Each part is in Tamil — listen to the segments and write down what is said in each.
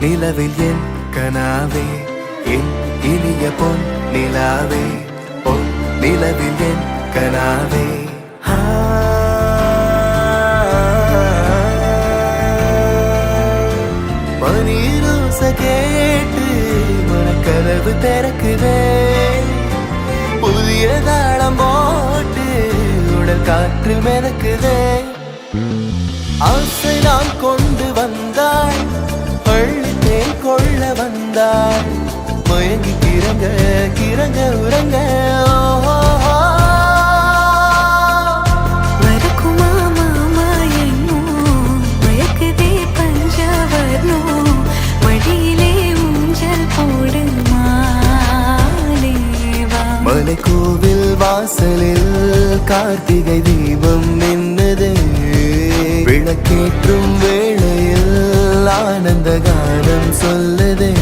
நிலவில் என் கனாவே என் இனிய பொன் நிலாவே பொன் நிலவில் என் கனாவே. ஆ. மணிரோச கேட்டு மனக்கதவு திறக்குதே. புதிய தாளம் போட்டு உடல் காற்று மிதக்குதே. ஆசை நான் கொண்டு வந்த வந்தார் மயங்கி கிறங்க கிறங்க உறங்க. கோவில் வாசலில் கார்த்திகை தீபம் நின்னது விளக்கேற்றும் வே ஆனந்த கானம் சொல்லுதே.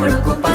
preocupar.